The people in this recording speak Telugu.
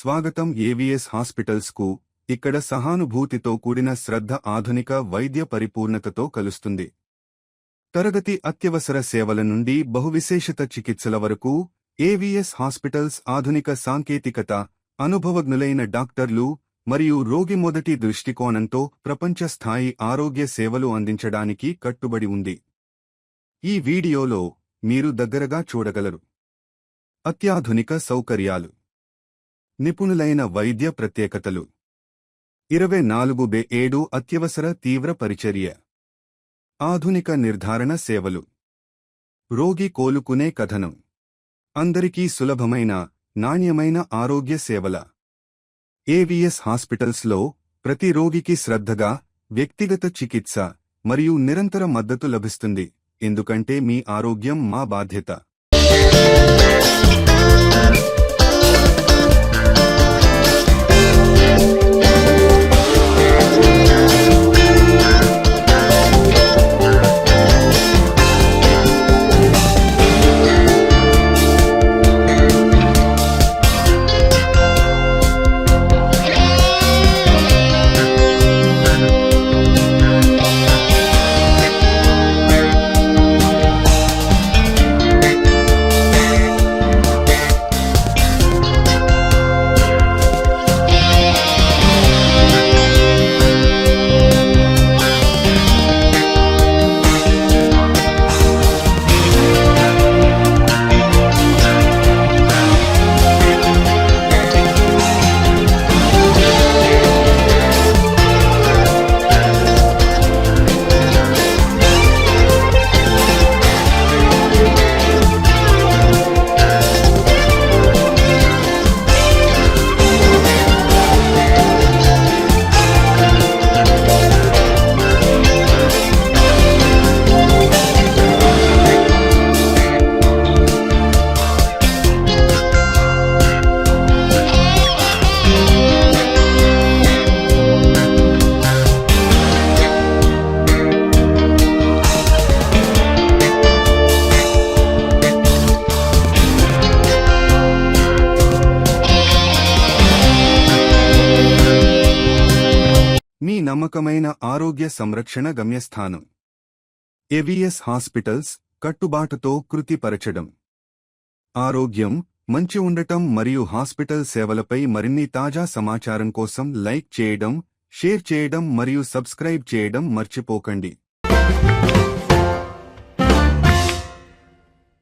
స్వాగతం ఏవిఎస్ హాస్పిటల్స్కు ఇక్కడ సహానుభూతితో కూడిన శ్రద్ధ ఆధునిక వైద్య పరిపూర్ణతతో కలుస్తుంది. తరగతి అత్యవసర సేవల నుండి బహువిశేషత చికిత్సల వరకు ఏవిఎస్ హాస్పిటల్స్ ఆధునిక సాంకేతికత అనుభవజ్ఞులైన డాక్టర్లు మరియు రోగి మొదటి దృష్టికోణంతో ప్రపంచ స్థాయి ఆరోగ్య సేవలు అందించడానికి కట్టుబడి ఉంది. ఈ వీడియోలో మీరు దగ్గరగా చూడగలరు. అత్యాధునిక సౌకర్యాలు. నిపుణులైన వైద్య ప్రత్యేకతలు. ఇరవై నాలుగు బే ఏడు అత్యవసర తీవ్ర పరిచర్య. ఆధునిక నిర్ధారణ సేవలు. రోగి కోలుకునే కథనం. అందరికీ సులభమైన నాణ్యమైన ఆరోగ్య సేవల. ఏవిఎస్ హాస్పిటల్స్లో ప్రతి రోగికి శ్రద్ధగా వ్యక్తిగత చికిత్స మరియు నిరంతర మద్దతు లభిస్తుంది. ఎందుకంటే మీ ఆరోగ్యం మా బాధ్యత. నమ్మకమైన ఆరోగ్య సంరక్షణ గమ్యస్థానం. ఎవిఎస్ హాస్పిటల్స్ కట్టుబాటుతో కృతిపరచడం. ఆరోగ్యం మంచి ఉండటం మరియు హాస్పిటల్ సేవలపై మరిన్ని తాజా సమాచారం కోసం లైక్ చేయడం షేర్ చేయడం మరియు సబ్స్క్రైబ్ చేయడం మర్చిపోకండి.